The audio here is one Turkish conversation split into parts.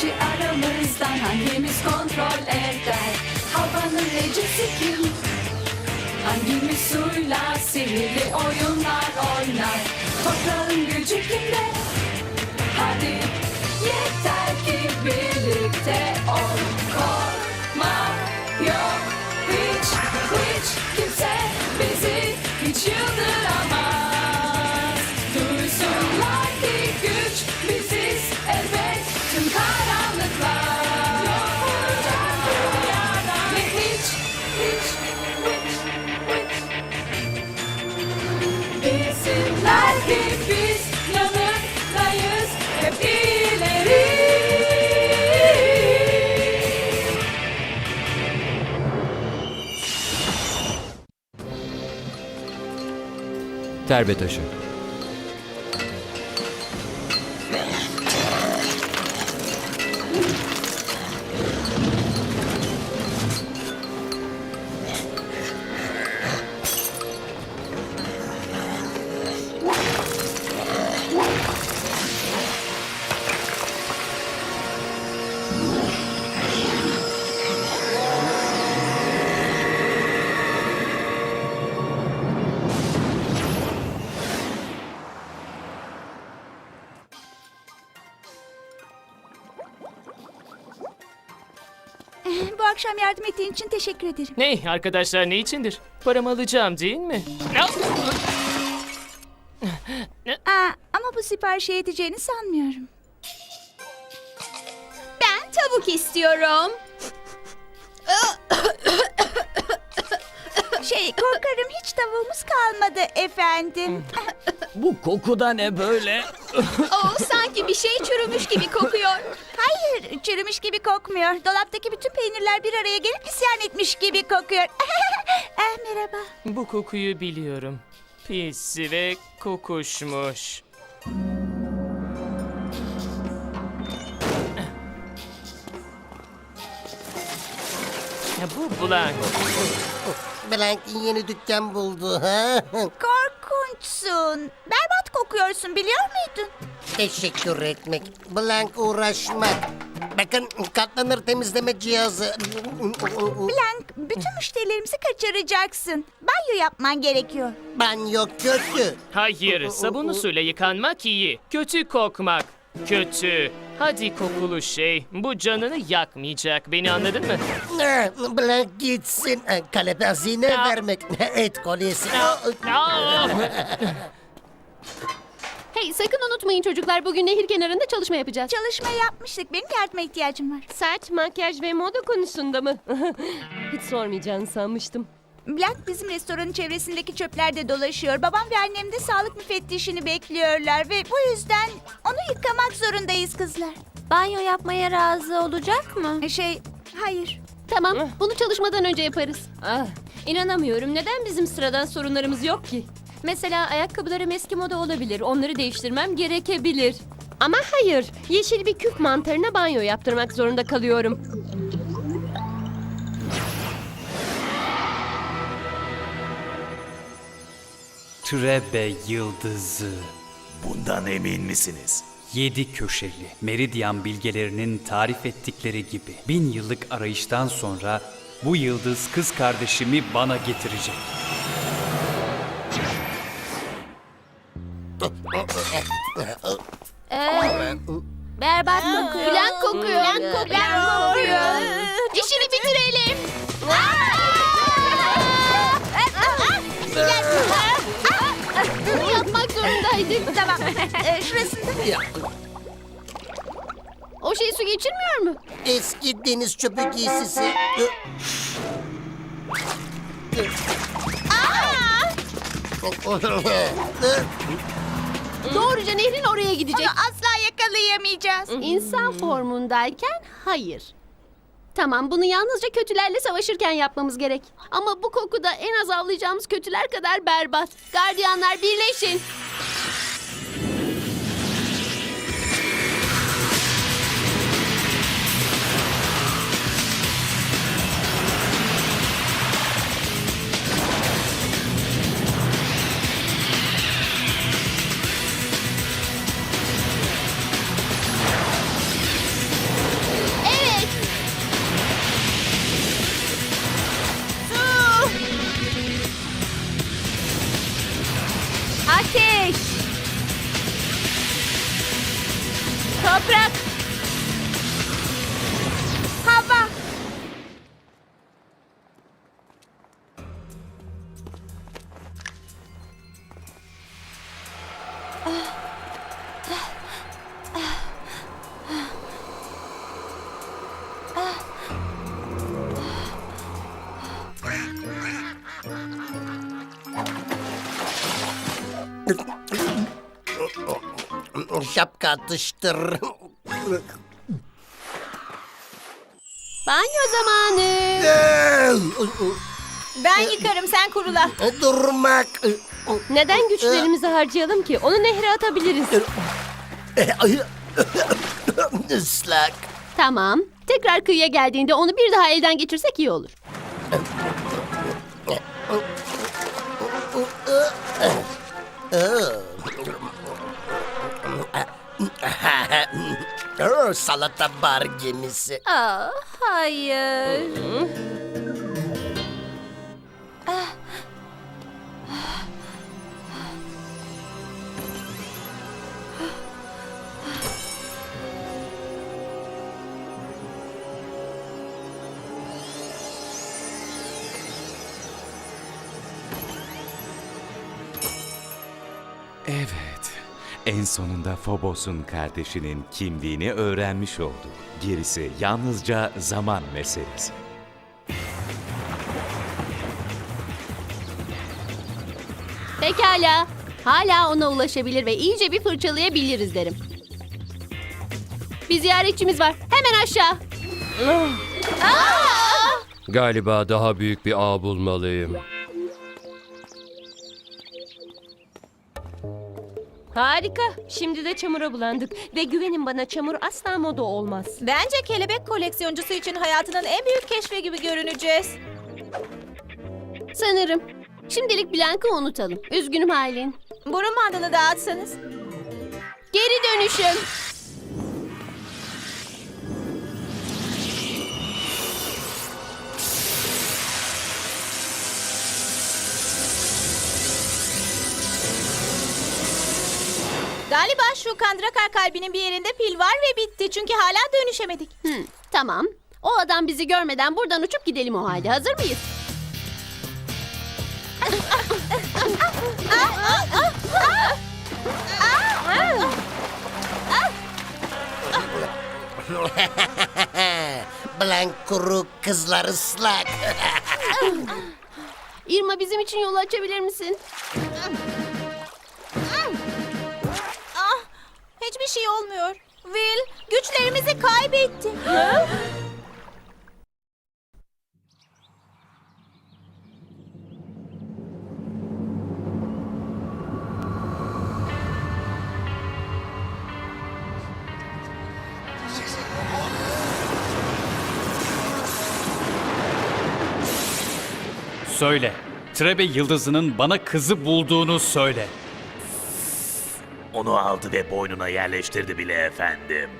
kişi aramızdan hangimiz kontrol eder? Havanın necisi kim? Hangimiz suyla sihirli oyunlar oynar? Toprağın gücü kimde? Terbe akşam yardım ettiğin için teşekkür ederim. Ne arkadaşlar ne içindir? Paramı alacağım değil mi? Aa, ama bu siparişe yeteceğini sanmıyorum. Ben tavuk istiyorum. Şey korkarım hiç tavuğumuz kalmadı efendim. Bu koku da ne böyle? Oh, sanki bir şey çürümüş gibi kokuyor. Hayır çürümüş gibi kokmuyor. Dolaptaki bütün peynirler bir araya gelip isyan etmiş gibi kokuyor. eh, merhaba. bu kokuyu biliyorum. Pis ve kokuşmuş. Ya bu Blank. Blank yeni dükkan buldu ha. Korkunçsun. Berbat kokuyorsun biliyor muydun? Teşekkür etmek. Blank uğraşmak. Bakın katlanır temizleme cihazı. Blank bütün müşterilerimizi kaçıracaksın. Banyo yapman gerekiyor. Banyo kötü. Hayır, sabunlu suyla yıkanmak iyi. Kötü kokmak. Kötü. Hadi kokulu şey. Bu canını yakmayacak. Beni anladın mı? Ah, Blank gitsin. Ah, Kalebe hazine Ya. vermek. Et kolyesi. Aa! Hey sakın unutmayın çocuklar bugün nehir kenarında çalışma yapacağız. Çalışma yapmıştık. Benim yardıma ihtiyacım var. Saç, makyaj ve moda konusunda mı? Hiç sormayacağını sanmıştım. Blank bizim restoranın çevresindeki çöplerde dolaşıyor. Babam ve annem de sağlık müfettişini bekliyorlar ve bu yüzden onu yıkamak zorundayız kızlar. Banyo yapmaya razı olacak mı? E, Şey, hayır. Tamam bunu çalışmadan önce yaparız. Ah, inanamıyorum neden bizim sıradan sorunlarımız yok ki? Mesela ayakkabılarım eski moda olabilir. Onları değiştirmem gerekebilir. Ama hayır. Yeşil bir küp mantarına banyo yaptırmak zorunda kalıyorum. Trebe yıldızı. Bundan emin misiniz? Yedi köşeli, meridyan bilgelerinin tarif ettikleri gibi bin yıllık arayıştan sonra bu yıldız kız kardeşimi bana getirecek. Berbat kokuyor. Blank kokuyor. Blank kokuyor. İşini bitirelim. Bunu zorundaydık. Tamam. E, şurasında. O şey su geçirmiyor mu? Eski deniz çöpü giysisi. Doğruca nehrin oraya gidecek. Onu asla yakalayamayacağız. İnsan formundayken hayır. Tamam bunu yalnızca kötülerle savaşırken yapmamız gerek. Ama bu kokuda en az avlayacağımız kötüler kadar berbat. Gardiyanlar birleşin. Şapka atıştır. Banyo zamanı. Ben yıkarım sen kurula. Durmak. Neden güçlerimizi harcayalım ki? Onu nehre atabiliriz. Islak. Tamam. Tekrar kıyıya geldiğinde onu bir daha elden geçirsek iyi olur. Salata bar gemisi. Aa, hayır. En sonunda Phobos'un kardeşinin kimliğini öğrenmiş olduk. Gerisi yalnızca zaman meselesi. Pekala. Hala ona ulaşabilir ve iyice bir fırçalayabiliriz derim. Bir ziyaretçimiz var. Hemen aşağı. Galiba daha büyük bir ağ bulmalıyım. Harika. Şimdi de çamura bulandık. Ve güvenin bana çamur asla moda olmaz. Bence kelebek koleksiyoncusu için hayatının en büyük keşfi gibi görüneceğiz. Sanırım. Şimdilik Blank'ı unutalım. Üzgünüm Aylin. Burun bandını dağıtsanız. Geri dönüşüm. Galiba şu kandrakar kalbinin bir yerinde pil var ve bitti. Çünkü hala dönüşemedik. Hı, tamam. O adam bizi görmeden buradan uçup gidelim o halde. Hazır mıyız? Blank kuru kızlar ıslak. Irma bizim için yolu açabilir misin? Hiçbir şey olmuyor. Will, güçlerimizi kaybettik. Söyle. Trebe yıldızının bana kızı bulduğunu söyle. Onu aldı ve boynuna yerleştirdi bile efendim.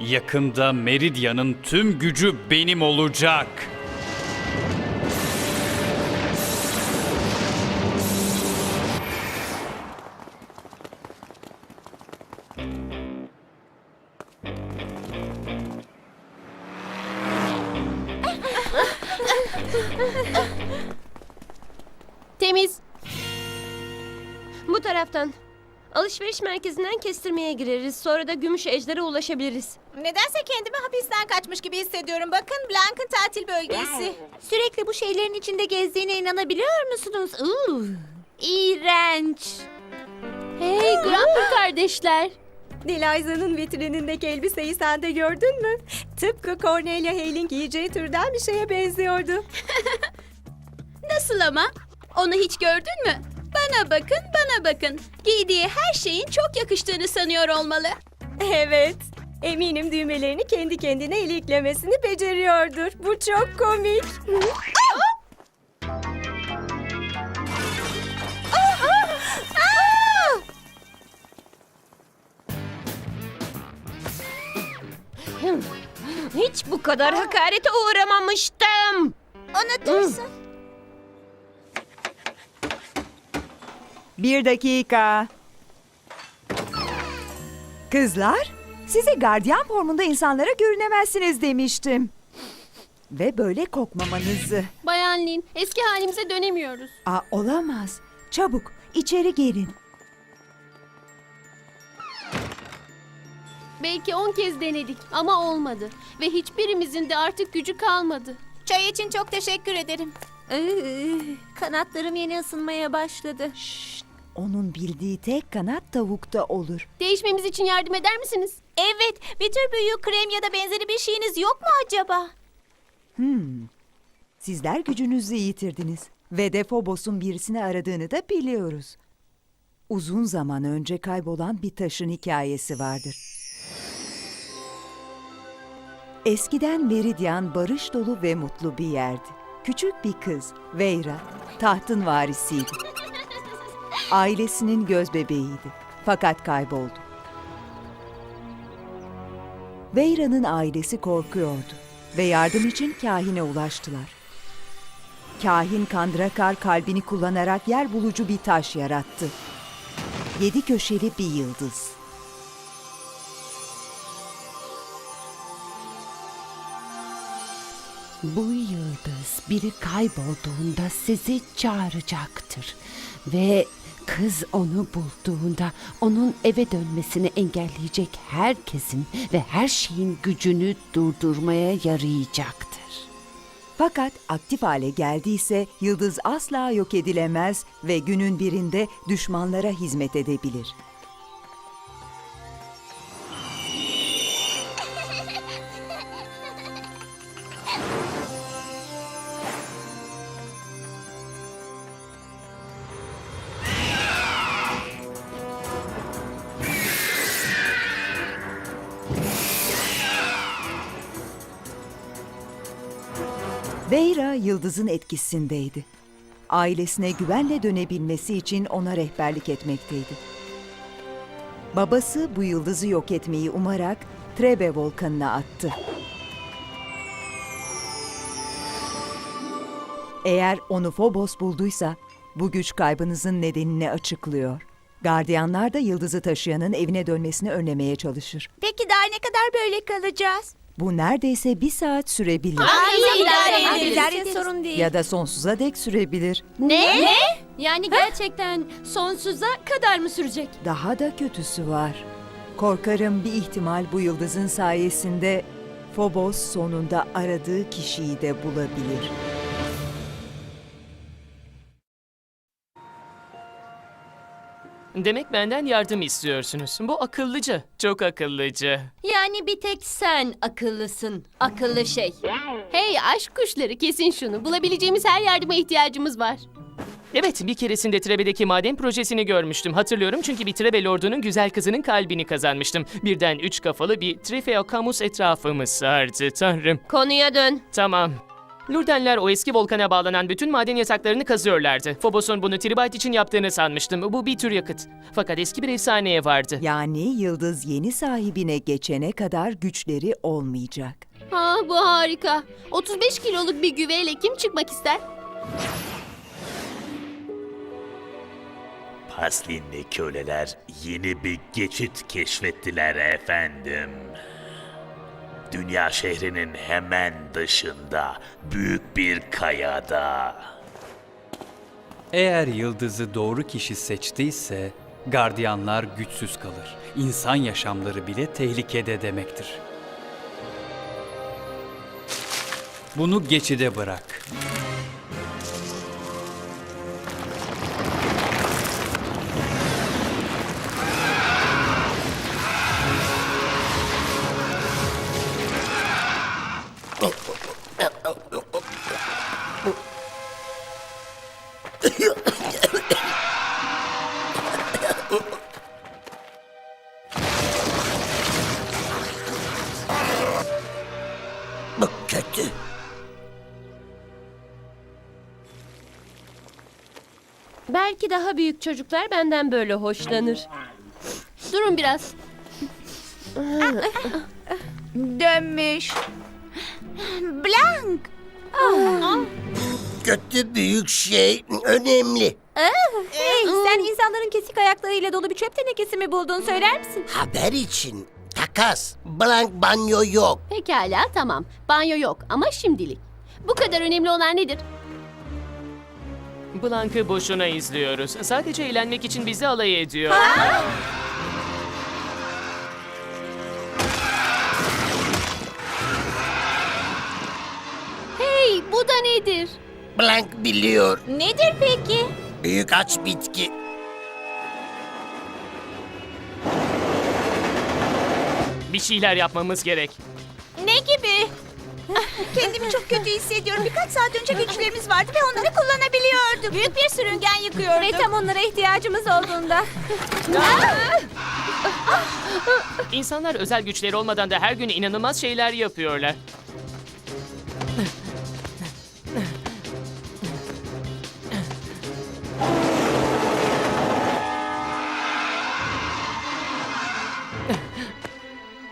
Yakında Meridian'ın tüm gücü benim olacak. Alışveriş merkezinden kestirmeye gireriz. Sonra da gümüş ejdere ulaşabiliriz. Nedense kendimi hapisten kaçmış gibi hissediyorum. Bakın Blank'ın tatil bölgesi. Sürekli bu şeylerin içinde gezdiğine inanabiliyor musunuz? Uuu, iğrenç. Hey Grumper kardeşler. Diliza'nın vitrinindeki elbiseyi sen de gördün mü? Tıpkı Cornelia Hale'in giyeceği türden bir şeye benziyordu. Nasıl ama? Onu hiç gördün mü? Bana bakın, bana bakın. Giydiği her şeyin çok yakıştığını sanıyor olmalı. evet. Eminim düğmelerini kendi kendine iliklemesini beceriyordur. Bu çok komik. Hiç bu kadar hakarete uğramamıştım. Unutursun. Bir dakika. Kızlar, Size gardiyan formunda insanlara görünemezsiniz demiştim. Ve böyle kokmamanızı. Bayan Lin, eski halimize dönemiyoruz. Aa, olamaz. Çabuk içeri gelin. Belki on kez denedik ama olmadı. Ve hiçbirimizin de artık gücü kalmadı. Çay için çok teşekkür ederim. Kanatlarım yeni ısınmaya başladı. Onun bildiği tek kanat tavukta olur. Değişmemiz için yardım eder misiniz? Evet, bir tür büyük krem ya da benzeri bir şeyiniz yok mu acaba? Sizler gücünüzü yitirdiniz. Ve de Phobos'un birisini aradığını da biliyoruz. Uzun zaman önce kaybolan bir taşın hikayesi vardır. Eskiden Meridian barış dolu ve mutlu bir yerdi. Küçük bir kız, Veyra, tahtın varisiydi. Ailesinin göz bebeğiydi. Fakat kayboldu. Veyra'nın ailesi korkuyordu ve yardım için kahine ulaştılar. Kahin Kandrakar kalbini kullanarak yer bulucu bir taş yarattı. Yedi köşeli bir yıldız. Bu yıldız biri kaybolduğunda sizi çağıracaktır. Ve kız onu bulduğunda onun eve dönmesini engelleyecek herkesin ve her şeyin gücünü durdurmaya yarayacaktır. Fakat aktif hale geldiyse yıldız asla yok edilemez ve günün birinde düşmanlara hizmet edebilir. Veyra yıldızın etkisindeydi. Ailesine güvenle dönebilmesi için ona rehberlik etmekteydi. Babası bu yıldızı yok etmeyi umarak Trebe volkanına attı. Eğer onu Phobos bulduysa bu güç kaybınızın nedenini açıklıyor. Gardiyanlar da yıldızı taşıyanın evine dönmesini önlemeye çalışır. Peki daha ne kadar böyle kalacağız? Bu neredeyse bir saat sürebilir. Ay, idare. İdare ederiz. Sorun değil. Ya da sonsuza dek sürebilir. Ne? Yani gerçekten sonsuza kadar mı sürecek? Daha da kötüsü var. Korkarım bir ihtimal bu yıldızın sayesinde Phobos sonunda aradığı kişiyi de bulabilir. Demek benden yardım istiyorsunuz. Bu akıllıca, çok akıllıca. Yani bir tek sen akıllısın. Akıllı şey. Hey aşk kuşları kesin şunu. Bulabileceğimiz her yardıma ihtiyacımız var. Evet, bir keresinde Trebe'deki maden projesini görmüştüm. Hatırlıyorum çünkü bir Trebe lordunun güzel kızının kalbini kazanmıştım. Birden üç kafalı bir Trifeocamus etrafımı sardı. Tanrım. Konuya dön. Tamam. Lurdenler o eski volkana bağlanan bütün maden yataklarını kazıyorlardı. Phobos'un bunu Tribite için yaptığını sanmıştım. Bu bir tür yakıt. Fakat eski bir efsaneye vardı. Yani yıldız yeni sahibine geçene kadar güçleri olmayacak. Ha bu harika. 35 kiloluk bir güveyle kim çıkmak ister? Paslinli köleler yeni bir geçit keşfettiler efendim. Dünya şehrinin hemen dışında büyük bir kayada. Eğer yıldızı doğru kişi seçtiyse gardiyanlar güçsüz kalır. İnsan yaşamları bile tehlikede demektir. Bunu geçide bırak. Belki daha büyük çocuklar benden böyle hoşlanır. Durun biraz. Dönmüş. Blank. Kötü büyük şey önemli. Hey, sen insanların kesik ayaklarıyla dolu bir çöp tenekesi mi buldun söyler misin? Haber için tak Kas, blank banyo yok. Pekala tamam. Banyo yok ama şimdilik. Bu kadar önemli olan nedir? Blank'ı boşuna izliyoruz. Sadece eğlenmek için bizi alay ediyor. Hey bu da nedir? Blank biliyor. Nedir peki? Büyük aç bitki. Bir şeyler yapmamız gerek. Kendimi çok kötü hissediyorum. Birkaç saat önce güçlerimiz vardı ve onları kullanabiliyorduk. Büyük bir sürüngen yıkıyorduk. Ve tam onlara ihtiyacımız olduğunda. İnsanlar özel güçleri olmadan da her gün inanılmaz şeyler yapıyorlar.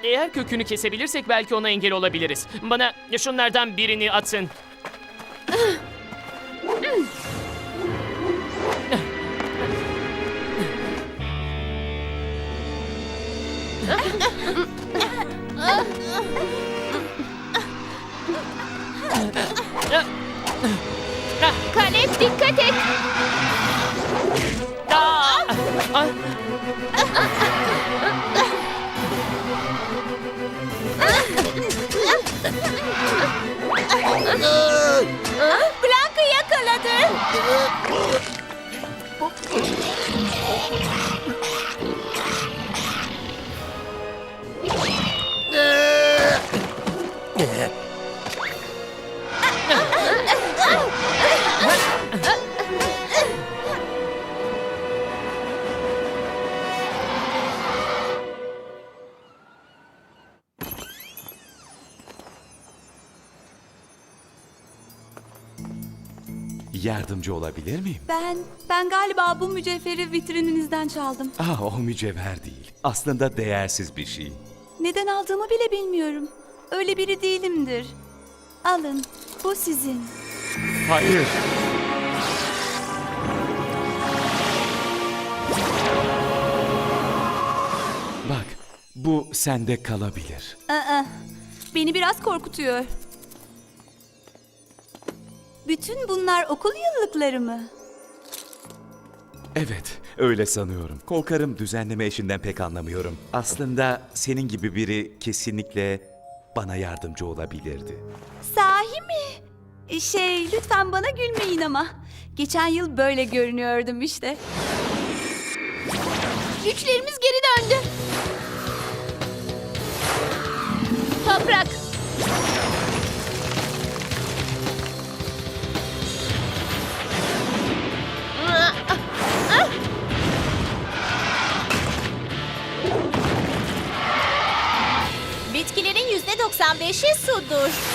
Eğer kökünü kesebilirsek belki ona engel olabiliriz. Bana şunlardan birini atın. Kalep dikkat et. Aa! Ah! Blank'ı yakaladı. Yardımcı olabilir miyim? Ben, ben galiba bu mücevheri vitrininizden çaldım. Ah o mücevher değil. Aslında değersiz bir şey. Neden aldığımı bile bilmiyorum. Öyle biri değilimdir. Alın, bu sizin. Hayır. Bak, bu sende kalabilir. Aa, beni biraz korkutuyor. Bütün bunlar okul yıllıkları mı? Evet, öyle sanıyorum. Korkarım düzenleme işinden pek anlamıyorum. Aslında senin gibi biri kesinlikle bana yardımcı olabilirdi. Sahi mi? Şey, lütfen bana gülmeyin ama. Geçen yıl böyle görünüyordum işte. Güçlerimiz geri döndü. Toprak. Deixe isso dos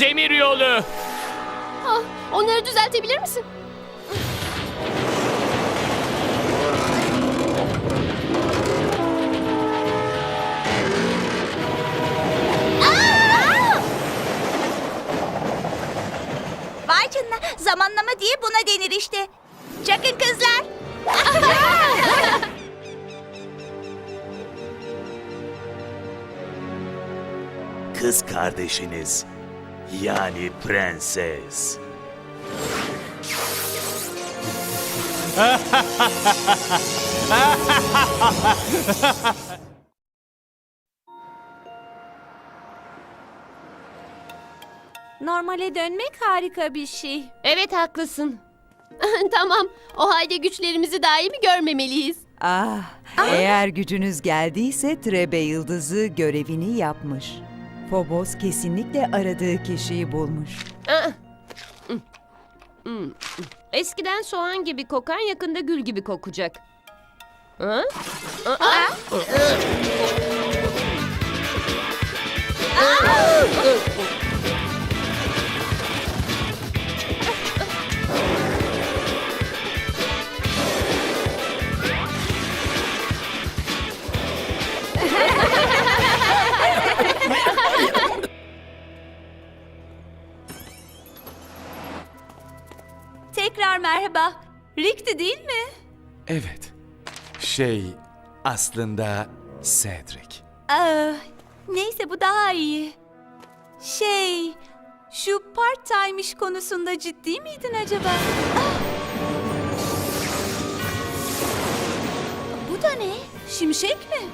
Demir yolu. Ah, onları düzeltebilir misin? Vay canına zamanlama diye buna denir işte. Çakın kızlar. Kız kardeşiniz yani prenses. Normale dönmek harika bir şey. Evet haklısın. tamam. O halde güçlerimizi daimi görmemeliyiz. Ah, eğer gücünüz geldiyse Trebe yıldızı görevini yapmış. Phobos kesinlikle aradığı kişiyi bulmuş. Aa. Hmm. Hmm. Eskiden soğan gibi kokan yakında gül gibi kokacak. Ha? Tekrar Evet. Şey, aslında Cedric. Aa, neyse bu daha iyi. Şey, şu part time iş konusunda ciddi miydin acaba? Ah! Bu da ne? Şimşek mi?